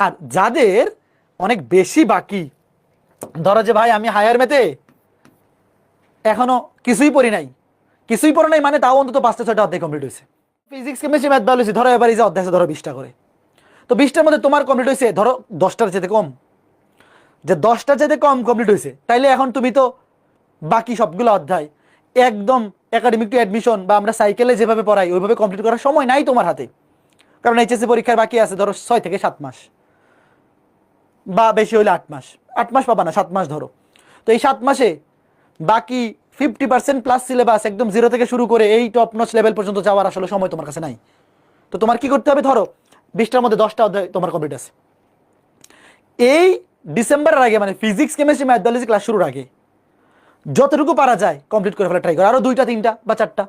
আর যাদের অনেক বেশি বাকি, ধরো যে ভাই আমি হায়ার মেতে এখনও কিছুই পড়ি নাই। কিছুই পড়ো নাই মানে তাও অন্তত পাঁচটা ছয়টা অধ্যায় কমপ্লিট হয়েছে। ফিজিক্স কেমিস্ট্রি ম্যাথ বায়োলজি ধরো এবার এই যে অধ্যায় ধরো বিশটা করে। তো বিশটার মধ্যে তোমার কমপ্লিট হয়েছে, ধরো দশটার চেয়ে কম। যে দশটার চাইতে কম কমপ্লিট হয়েছে, তাইলে এখন তুমি তো বাকি সবগুলো অধ্যায় একদম একাডেমিক টু অ্যাডমিশন বা আমরা সাইকেলে যেভাবে পড়াই, ওইভাবে কমপ্লিট করার সময় নাই তোমার হাতে। কারণ এইচএসসি পরীক্ষার বাকি আছে, ধরো ছয় থেকে সাত মাস। বা বেশি হলে আট মাস। আট মাস পাবা না, সাত মাস ধরো। তো এই সাত মাসে বাকি ফিফটি পার্সেন্ট প্লাস সিলেবাস একদম জিরো থেকে শুরু করে এই টপ নচ লেভেল পর্যন্ত যাওয়ার আসলে সময় তোমার কাছে নাই। তো তোমার কি করতে হবে ধরো, বিশটার মধ্যে দশটা অধ্যায় তোমার কমপ্লিট আছে। এই ডিসেম্বরের আগে মানে ফিজিক্স কেমিস্ট্রি ম্যাথোলজি ক্লাস শুরুর আগে যতটুকু পারা যায় কমপ্লিট করে ফেলা ট্রাই করো। আরও দুইটা, তিনটা বা চারটা।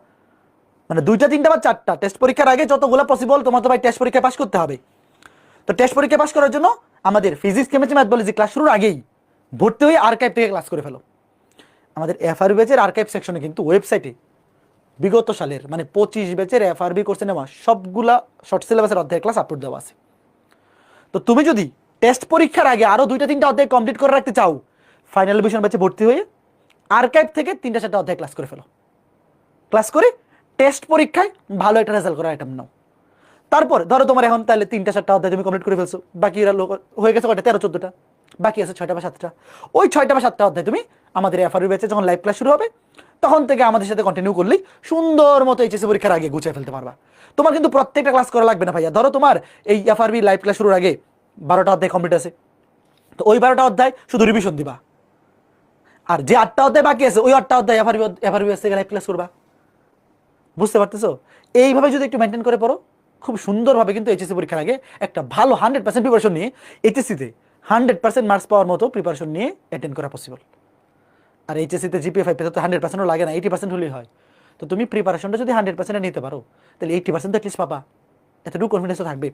মানে দুইটা, তিনটা বা চারটা। টেস্ট পরীক্ষার আগে যতগুলো পসিবল তোমার তো ভাই টেস্ট পরীক্ষায় পাস করতে হবে। তো টেস্ট পরীক্ষা পাস করার জন্য আমাদের ফিজিক্স কেমিস্ট্রি ম্যাথোলজি ক্লাস শুরুর আগেই ভর্তি হয়ে আর্কাইভ থেকে ক্লাস করে ফেলো। আমাদের এফআর ব্যাচের আর্কাইভ সেকশনে কিন্তু ওয়েবসাইটে বিগত সালের মানে পঁচিশ ব্যাচের এফআরবি কোর্সে নেওয়া সবগুলা শর্ট সিলেবাসের অধ্যায় ক্লাস আপলোড দেওয়া আছে। তো তুমি যদি টেস্ট পরীক্ষার আগে আরও দুইটা তিনটা অধ্যায় কমপ্লিট করে রাখতে চাও ফাইনাল ভিশন ব্যাচে ভর্তি হয়ে আর্কাইভ থেকে তিনটা চারটা অধ্যায় ক্লাস করে ফেলো। ক্লাস করে টেস্ট পরীক্ষায় ভালো একটা রেজাল্ট করার আইটেম নাও। তারপর, ধরো তোমার এখন তাহলে তিনটা, চারটা অধ্যায় তুমি কমপ্লিট করে ফেলছো। বাকি হয়ে গেছে কয়টা? তেরো, চোদ্দটা। বাকি আছে ছয়টা বা সাতটা। ওই ছয়টা বা সাতটা অধ্যায় তুমি আমাদের এফআরবি ব্যাচে যখন লাইভ ক্লাস শুরু হবে, তখন থেকে আমাদের সাথে কন্টিনিউ করলেই সুন্দর মতো এইচএসসি পরীক্ষার আগে গুছিয়ে ফেলতে পারবা। তোমার কিন্তু প্রত্যেকটা ক্লাস করা লাগবে না ভাইয়া। ধরো তোমার এই এফআরবি লাইভ ক্লাস শুরুর আগে বারোটা অধ্যায় কমপ্লিট আছে। তো ওই বারোটা অধ্যায় শুধু রিভিশন দিবা। আর যে আটটা অধ্যায় বাকি আছে, ওই আটটা অধ্যায় এফআরবি এফআরবি থেকে লাইভ ক্লাস করবা। বুঝতে পারতেছো? এইভাবে যদি একটু মেনটেন করে পড়ো খুব সুন্দরভাবে কিন্তু এইচএসসি পরীক্ষার আগে একটা ভালো হান্ড্রেড পার্সেন্ট প্রিপারেশন নিয়ে এইচএসিতে হান্ড্রেড পার্সেন্ট মার্কস পাওয়ার মতো প্রিপারেশন নিয়ে অ্যাটেন্ড করা পসিবল আর এইচএসিতে জিপিএ ফাইভ পেতে তো হান্ড্রেড পার্সেন্টও লাগে না এইটি পার্সেন্ট হলেই হয়। তো তুমি প্রিপারেশনটা যদি হান্ড্রেড পার্সেন্টে নিতে পারো, তাহলে এইটি পার্সেন্ট তো অ্যাটলিস্ট পাবা। এতটুকু কনফিডেন্সও থাকবে